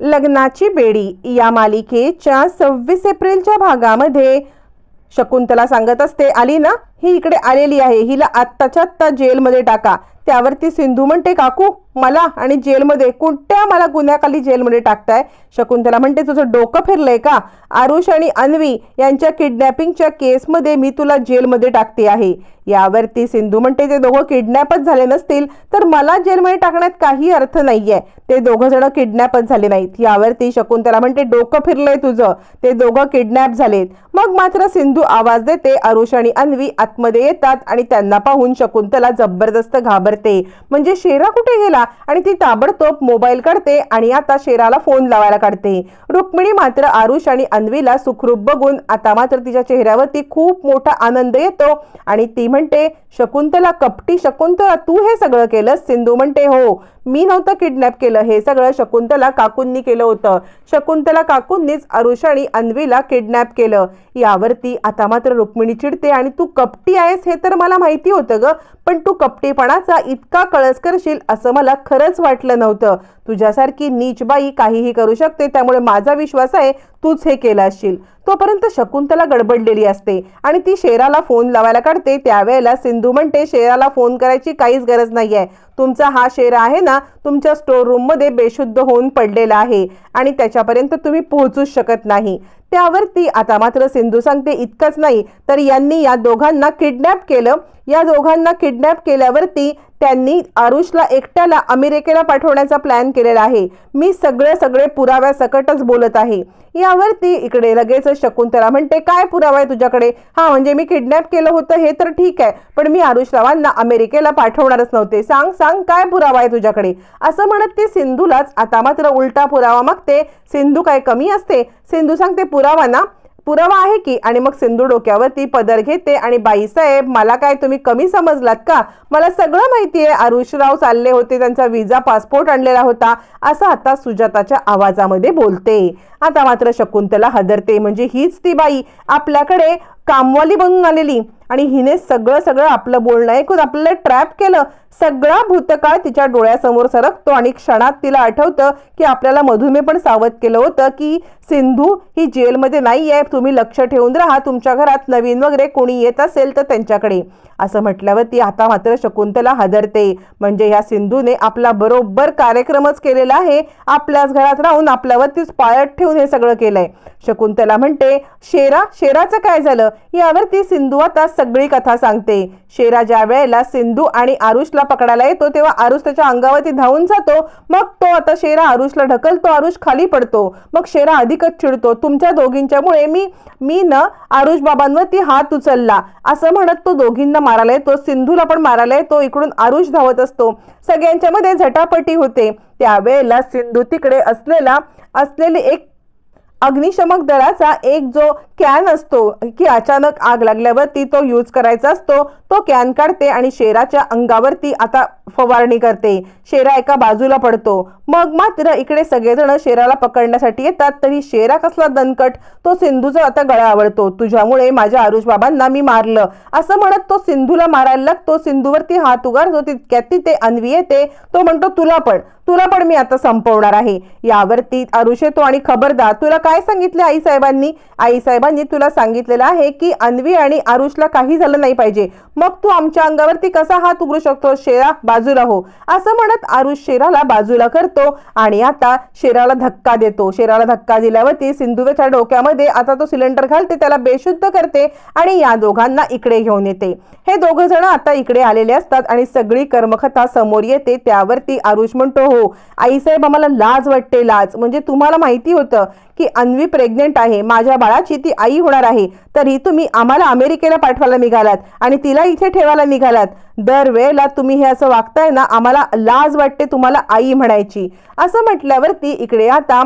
लग्नाची बेडी या मालिकेच्या सव्वीस एप्रिलच्या भागामध्ये शकुंतला सांगत असते. आली ना? ही इकडे आलेली आहे. हिला आत्ताच्या आत्ता जेलमध्ये टाका. त्यावरती सिंधू म्हणते काकू मला आणि जेलमध्ये कोणत्या मला गुन्ह्याखाली जेलमध्ये टाकताय? शकुंतला म्हणते तुझं डोकं फिरलंय का? आरुष आणि अन्वी यांच्या किडनॅपिंगच्या केसमध्ये मी तुला जेलमध्ये टाकते आहे. यावरती सिंधू म्हणते ते दोघं किडनॅपच झाले नसतील तर मला जेलमध्ये टाकण्यात काही अर्थ नाहीये. ते दोघं जण किडनॅपच झाले नाहीत. यावरती शकुंतला म्हणते डोकं फिरलंय तुझं. ते दोघं किडनॅप झालेत. मग मात्र सिंधू आवाज देते आरुष आणि अन्वी आतमध्ये येतात आणि त्यांना पाहून शकुंतला जबरदस्त घाबरते. म्हणजे शेरा कुठे गेला? आणि ती ताबडतोब मोबाईल काढते आणि आता शेराला फोन लावायला काढते. रुक्मिणी मात्र आरुष आणि अन्वीला सुखरूप बघून आता मात्र तिच्या चेहऱ्यावरती खूप मोठा आनंद येतो आणि ती म्हणते शकुंतला कपटी शकुंतला तू हे सगळं केलंस? सिंधू म्हणते हो. मी नव्हतं किडनॅप केलं. हे सगळं शकुंतला काकूंनी केलं होतं. शकुंतला काकूंनीच अरुष आणि अन्वीला किडनॅप केलं. यावरती आता मात्र रुक्मिणी चिडते आणि तू कपटी आहेस हे तर मला माहिती होतं ग पण तू कपटीपणाचा इतका कळस करशील असं मला खरंच वाटलं नव्हतं. तुझ्यासारखी नीच बाई काहीही करू शकते त्यामुळे माझा विश्वास आहे तूच हे केलं असशील. तोपर्यंत शकुंतला गडबडलेली असते आणि ती शेराला फोन लावायला काढते. त्यावेळेला सिंधू म्हणते शेराला फोन करायची काहीच गरज नाही आहे तुमचा हा शेर आहे ना तुमच्या स्टोर रूममध्ये बेशुद्ध होऊन पडलेला आहे आणि त्याच्यापर्यंत तुम्ही पोहोचूच शकत नाही. त्यावर ती आता मात्र सिंधू सांगते इतकंच नाही तर यांनी या दोघांना किडनॅप केलं. या दोघांना किडनॅप केल्यावरती त्यांनी आरुषला एकट्याला अमेरिकेला पाठवण्याचा प्लॅन केलेला आहे. मी सगळे सगळे पुराव्या सकटच बोलत आहे. यावरती इकडे लगेच शकुंतला म्हणते काय पुरावा आहे तुझ्याकडे? हा म्हणजे मी किडनॅप केलं होतं हे तर ठीक आहे पण मी आरुष रावांना अमेरिकेला पाठवणारच नव्हते. सांग सांग काय पुरावा आहे तुझ्याकडे? असं म्हणत ती सिंधूलाच आता मात्र उलटा पुरावा मागते. सिंधू काय कमी असते? सिंधू सांगते पुरावा ना पुरावा आहे की? आणि मग सिंधू डोक्यावरती पदर घेते आणि बाईसाहेब मला काय तुम्ही कमी समजलात का? मला सगळं माहिती आहे. आरुषराव चालले होते त्यांचा विजा पासपोर्ट आणलेला होता असं आता सुजाताच्या आवाजामध्ये बोलते. आता मात्र शकुंतला हदरते. म्हणजे हीच ती बाई आपल्याकडे कामवाली बनून आलेली. आणि हिने सगळं सगळं आपलं बोलणं ऐकून आपल्याला ट्रॅप केलं सगळा भूतकाळ तिच्या डोळ्यासमोर सरकतो आणि क्षणात तिला आठवतं की आपल्याला मधुमे पण सावध केलं होतं की सिंधू ही जेलमध्ये नाही आहे तुम्ही लक्ष ठेवून राहा तुमच्या घरात नवीन वगैरे कोणी येत असेल तर त्यांच्याकडे. असं म्हटल्यावर ती आता मात्र शकुंतला हादरते. म्हणजे ह्या सिंधूने आपला बरोबर कार्यक्रमच केलेला आहे. आपल्याच घरात राहून आपल्यावरतीच पाळत ठेवून हे सगळं केलंय. शकुंतला म्हणते शेरा शेराचं काय झालं? यावर ती सिंधू आता सगळी कथा सांगते. शेरा ज्या वेळेला सिंधू आणि आरुषला पकडायला येतो तेव्हा आरुष त्याच्या अंगावरती धावून जातो. मग तो आता शेरा आरुषला ढकलतो आरुष खाली पडतो. मग शेरा अधिकच चिडतो. तुमच्या दोघींच्यामुळे मी मी न आरुष बाबांवरती हात उचलला. असं म्हणत तो दोघींना मारायला येतो. सिंधूला पण मारायला येतो. इकडून आरुष धावत असतो. सगळ्यांच्या मध्ये झटापटी होते. त्यावेळेला सिंधू तिकडे असलेला असलेली एक अग्निशमक दलाचा एक जो कॅन असतो की अचानक आग लागल्यावरती तो यूज करायचा असतो तो कॅन काढते आणि शेराच्या अंगावरती आता फवारणी करते. शेरा एका बाजूला पडतो. मग मात्र इकडे सगळेजण शेराला पकडण्यासाठी येतात तरी शेरा कसला दणकट तो सिंधूचा आता गळा आवडतो तुझ्यामुळे माझ्या आरुष बाबांना मी मारलं. असं म्हणत तो सिंधूला मारायला लागतो. सिंधूवरती हात उगारतो तितक्यात ते अन्वी येते. तो म्हणतो तुला पण. तुला पण मी आता संपवणार आहे. यावरती अरुष येतो आणि खबरदार तुला काय सांगितले आई साहेबांनी आई साहेबांनी तुला सांगितलेलं आहे की अन्वी आणि आरुषला काही झालं नाही पाहिजे. मग तू आमच्या अंगावरती कसा हात उघडू शकतो? शेरा बाजूला हो. असं म्हणत आरुष शेराला बाजूला करतो आणि आता शेराला धक्का देतो. शेराला धक्का दिल्यावरती सिंधुवेच्या डोक्यामध्ये आता तो सिलेंडर घालते त्याला बेशुद्ध करते आणि या दोघांना इकडे घेऊन येते. हे दोघ जण आता इकडे आलेले असतात आणि सगळी कर्मकथा समोर येते. त्यावरती आरुष म्हणतो हो आईसाहेब आम्हाला लाज वाटते लाज. म्हणजे तुम्हाला माहिती होतं की अन्वी प्रेग्नेंट आहे माझ्या बाळाची ती आई होणार आहे तरी तुम्ही आम्हाला अमेरिकेला पाठवायला निघालात आणि तिला इथे ठेवायला निघालात. दरवेळेला तुम्ही हे असं वागताय ना आम्हाला लाज वाटते तुम्हाला आई म्हणायची. असं म्हटल्यावरती इकडे आता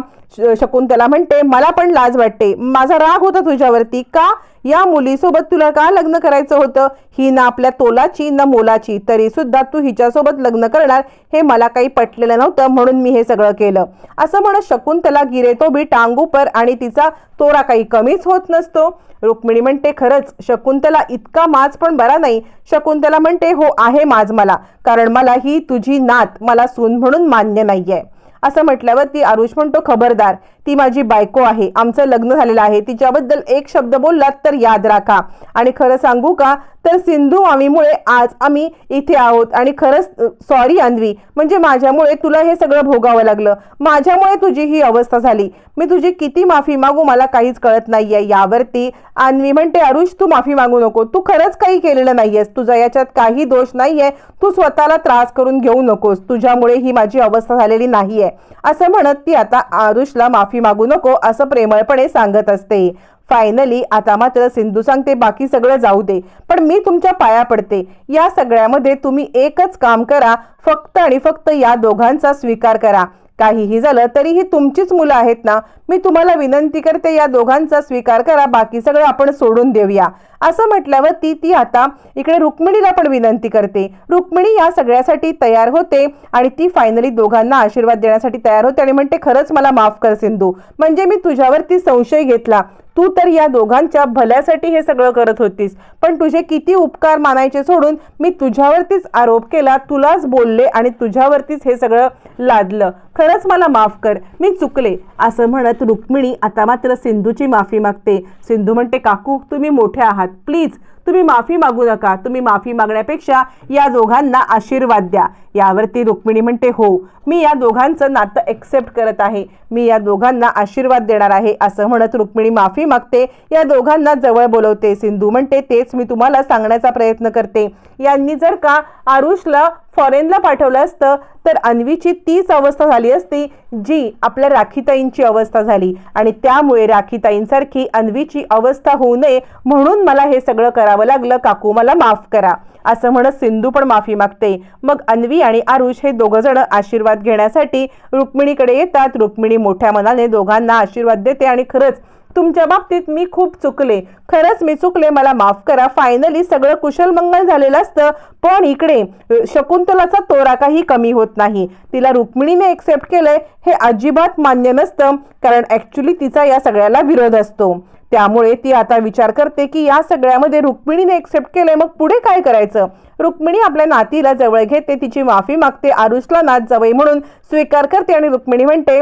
शकुंतला म्हणते मला पण लाज वाटते. माझा राग होता तुझ्यावरती का? या मुलीसोबत तुला का लग्न करायचं होतं? ही ना आपल्या तोलाची ना मोलाची. तरी सुद्धा तू हिच्यासोबत लग्न करणार हे मला काही पटलेलं नव्हतं म्हणून मी हे सगळं केलं. असं म्हणत शकुंतला गिरे तो बी टांगूपर आणि तिचा तोरा काही कमीच होत नसतो. रुक्मिणी म्हणते खरंच शकुंतला इतका माज पण बरा नाही. शकुंतला म्हणते हो, हो आहे माज मला. कारण मला ही तुझी नात मला सून म्हणून मान्य नाहीये. असं म्हटल्यावर ती आरुष म्हणतो खबरदार ती माझी बायको आहे. आमचं लग्न झालेलं आहे. तिच्याबद्दल एक शब्द बोललात तर याद राखा. आणि खरं सांगू का? तर सिंधू आम्हीमुळे आज आम्ही इथे आहोत. आणि खरंच सॉरी अन्वी. म्हणजे माझ्यामुळे तुला हे सगळं भोगावं लागलं. माझ्यामुळे तुझी ही अवस्था झाली. मी तुझी किती माफी मागू मला काहीच कळत नाहीये यावरती. अन्वी म्हणते अरुष तू माफी मागू नको. तू खरंच काही केलेलं नाहीयेस. तुझा याच्यात काही दोष नाहीये. तू स्वतःला त्रास करून घेऊ नकोस. तुझ्यामुळे ही माझी अवस्था झालेली नाहीये. असं म्हणत ती आता आरुषला माफी मागू नको असं प्रेमळपणे सांगत असते. फायनली आता मात्र सिंधू सांगते बाकी सगळं जाऊ दे पण मी तुमच्या पाया पडते. या सगळ्यामध्ये तुम्ही एकच काम करा फक्त आणि फक्त या दोघांचा स्वीकार करा. काहीही झालं तरीही तुमचीच मुलं आहेत ना मी तुम्हाला विनंती करते या दोघांचा स्वीकार करा बाकी सगळं आपण सोडून देऊया. असं म्हटल्यावर ती ती आता इकडे रुक्मिणीला पण विनंती करते. रुक्मिणी या सगळ्यासाठी तयार होते आणि ती फायनली दोघांना आशीर्वाद देण्यासाठी तयार होते आणि म्हणते खरंच मला माफ कर सिंधू. म्हणजे मी तुझ्यावरती संशय घेतला. तू तर या दोघांच्या भल्यासाठी हे सगळं करत होतीस. पण तुझे किती उपकार मानायचे सोडून मी तुझ्यावरतीच आरोप केला तुलाच बोलले आणि तुझ्यावरतीच हे सगळं लादलं. खरंच मला माफ कर मी चुकले. असं म्हणत रुक्मिणी आता मात्र सिंधूची माफी मागते. सिंधू म्हणते काकू तुम्ही मोठे आहात. प्लीज तुम्ही माफी मागू नका. तुम्ही माफी मागण्यापेक्षा या दोघांना आशीर्वाद द्या. यावरती रुक्मिणी म्हणते हो मी या दोघांचं नातं एक्सेप्ट करत आहे. मी या दोघांना आशीर्वाद देणार आहे असं म्हणत रुक्मिणी माफी मागते. या दोघांना जवळ बोलवते. सिंधू म्हणते तेच मी तुम्हाला सांगण्याचा प्रयत्न करते. यांनी जर का आरुषला फॉरेनला पाठवलं असतं तर अन्वीची तीच अवस्था झाली असती जी आपल्या राखीताईंची अवस्था झाली. आणि त्यामुळे राखीताईंसारखी अन्वीची अवस्था होऊ नये म्हणून मला हे सगळं करावं लागलं. काकू मला माफ करा. असं म्हणत सिंधू पण माफी मागते. मग अन्वी आणि आरुष हे दोघ जण आशीर्वाद घेण्यासाठी रुक्मिणीकडे येतात. रुक्मिणी मोठ्या मनाने दोघांना आशीर्वाद देते आणि खरंच तुमच्या बाबतीत मी खूप चुकले. खरंच मी चुकले मला माफ करा. फायनली सगळं कुशल मंगल झालेलं असतं. पण इकडे शकुंतलाचा तोरा काही कमी होत नाही. तिला रुक्मिणीने एक्सेप्ट केलंय हे अजिबात मान्य नसतं. कारण ऍक्च्युली तिचा या सगळ्याला विरोध असतो. त्यामुळे ती आता विचार करते की या सगळ्यामध्ये रुक्मिणीने एक्सेप्ट केलंय मग पुढे काय करायचं? रुक्मिणी आपल्या नातीला जवळ घेते तिची माफी मागते आरुषला नात जवळ म्हणून स्वीकार करते आणि रुक्मिणी म्हणते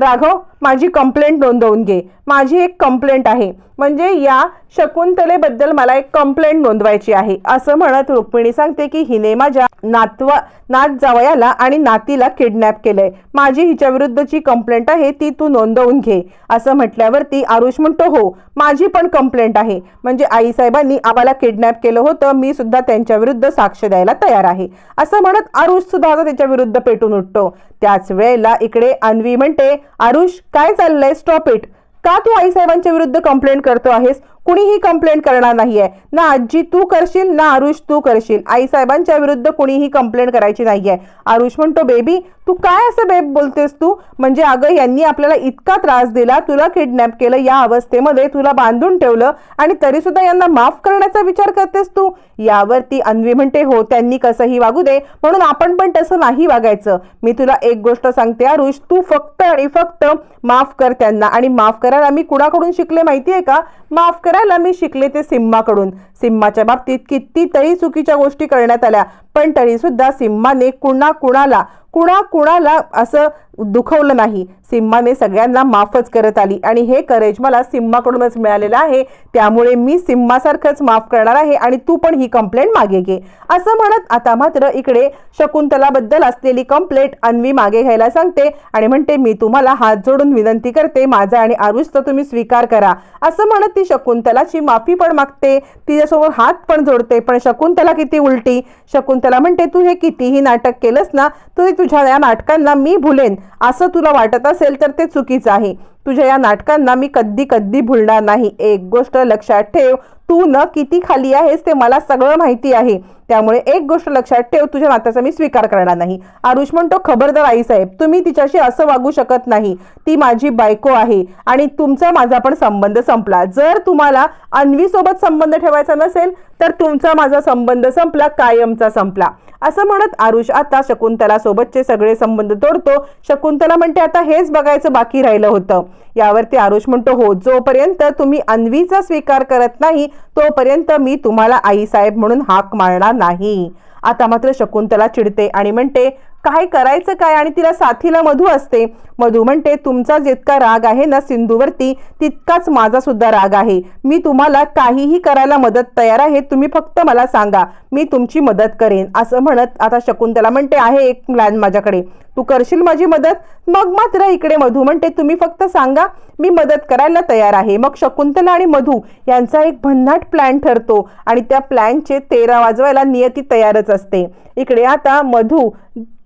राघव माझी कंप्लेंट नोंदवून घे. माझी एक कंप्लेंट आहे. म्हणजे या शकुंतलेबद्दल मला एक कंप्लेंट नोंदवायची आहे. असं म्हणत रुक्मिणी सांगते की हिने माझ्या नातवा नात जावयाला आणि नातीला किडनॅप केलंय. माझी हिच्याविरुद्धची कंप्लेंट आहे ती तू नोंदवून घे. असं म्हटल्यावरती आरुष म्हणतो हो माझी पण कंप्लेंट आहे. म्हणजे आईसाहेबांनी आम्हाला किडनॅप केलं होतं मी सुद्धा त्यांच्या विरुद्ध साक्ष द्यायला तयार आहे. असं म्हणत आरुष सुद्धा आता त्याच्या विरुद्ध पेटून उठतो. त्याच वेळेला इकडे अन्वी म्हणते आरुष काय चाललंय? स्टॉप इट का तू आईसाहेबांच्या विरुद्ध कंप्लेंट करतो आहेस? कुणीही कंप्लेंट करणार नाहीये. ना आजी तू करशील ना आरुष तू करशील. आई साहेबांच्या विरुद्ध कुणीही कंप्लेंट करायची नाहीये. आरुष म्हणतो बेबी तू काय असं बेब बोलतेस तू? म्हणजे अगं यांनी आपल्याला इतका त्रास दिला तुला किडनॅप केलं या अवस्थेमध्ये तुला बांधून ठेवलं आणि तरी सुद्धा यांना माफ करण्याचा विचार करतेस तू? यावरती अन्वी म्हणते हो त्यांनी कसंही वागू दे म्हणून आपण पण तसं नाही वागायचं. मी तुला एक गोष्ट सांगते आरुष तू फक्त आणि फक्त माफ कर त्यांना. आणि माफ करायला मी कुणाकडून शिकले माहितीये का? माफ कर करायला मी शिकले ते सिम्माकडून. सिम्माच्या बाबतीत कितीतरी चुकीच्या गोष्टी करण्यात आल्या पण तरी सुद्धा सिम्माने कुणा कुणाला कुणा कुणाला असं दुखवलं नाही. सिम्माने सगळ्यांना माफच करत आली. आणि हे करेज मला सिम्माकडूनच मिळालेलं आहे. त्यामुळे मी सिम्मासारखंच माफ करणार आहे आणि तू पण ही कंप्लेंट मागे घे. असं म्हणत आता मात्र इकडे शकुंतलाबद्दल असलेली कंप्लेंट अन्वी मागे घ्यायला सांगते आणि म्हणते मी तुम्हाला हात जोडून विनंती करते माझा आणि आरुषचा तुम्ही स्वीकार करा. असं म्हणत ती शकुंतलाची माफी पण मागते. तिच्यासमोर हात पण जोडते. पण शकुंतला किती उलटी? शकुंतला म्हणते तू हे कितीही नाटक केलंस ना तू तुझ्या या नाटकांना मी भुलेन असं तुला वाटत असेल तर ते चुकीचं आहे. तुझ्या या नाटकांना मी कधी कधी भुलणार नाही. एक गोष्ट लक्षात ठेव तू न किती खाली आहेस ते मला सगळं माहिती आहे. त्यामुळे एक गोष्ट लक्षात ठेव तुझ्या नात्याचा मी स्वीकार करणार नाही. आरुष म्हणतो खबरदार आई साहेब तुम्ही तिच्याशी असं वागू शकत नाही. ती माझी बायको आहे आणि तुमचा माझा पण संबंध संपला. जर तुम्हाला अन्वीसोबत संबंध ठेवायचा नसेल तर तुमचा माझा संबंध संपला कायमचा संपला. असं म्हणत आरुष आता शकुंतला सोबतचे सगळे संबंध तोडतो. शकुंतला म्हणते आता हेच बघायचं बाकी राहिलं होतं. यावरती आरुष म्हणतो हो जोपर्यंत तुम्ही अन्वीचा स्वीकार करत नाही तोपर्यंत मी तुम्हाला आईसाहेब म्हणून हाक मारणार नाही. आता मात्र शकुंतला चिडते आणि म्हणते काय करायचं काय? आणि तिला साथीला मधू असते. मधू म्हणते तुमचा जितका राग आहे ना सिंधूवरती तितकाच माझा सुद्धा राग आहे. मी तुम्हाला काहीही करायला मदत तयार आहे तुम्ही फक्त मला सांगा मी तुमची मदत करेन. असं म्हणत आता शकुंतला म्हणते आहे एक प्लॅन माझ्याकडे. तू करशील माझी मदत? मग मात्र इकडे मधू म्हणते तुम्ही फक्त सांगा मी मदत करायला तयार आहे. मग शकुंतला आणि मधू यांचा एक भन्नाट प्लॅन ठरतो आणि त्या प्लॅनचे तेरा वाजवायला नियती तयारच असते. इकडे आता मधू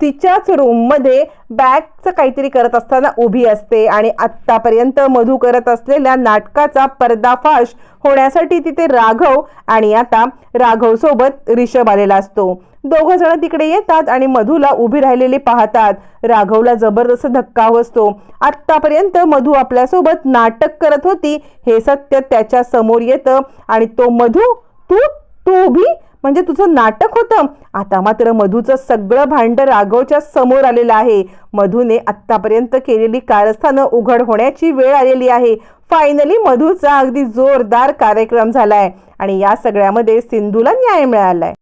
तिच्याच रूममध्ये बॅगचं काहीतरी करत असताना उभी असते आणि आत्तापर्यंत मधू करत असलेल्या नाटकाचा पर्दाफाश होण्यासाठी तिथे राघव आणि आता राघवसोबत रिषभ आलेला असतो. दोघं जण तिकडे येतात आणि मधूला उभी राहिलेली पाहतात. राघवला जबरदस्त धक्का बसतो. आत्तापर्यंत मधू आपल्यासोबत नाटक करत होती. हे सत्य त्याच्यासमोर येतं आणि तो मधू तू तू उभी? म्हणजे तुझं नाटक होतं? आता मात्र मधूचं सगळं भांड राघवच्या समोर आलेलं आहे. मधूने आत्तापर्यंत केलेली कारस्थानं उघड होण्याची वेळ आलेली आहे. फायनली मधूचा अगदी जोरदार कार्यक्रम झालाय आणि या सगळ्यामध्ये सिंधूला न्याय मिळालाय.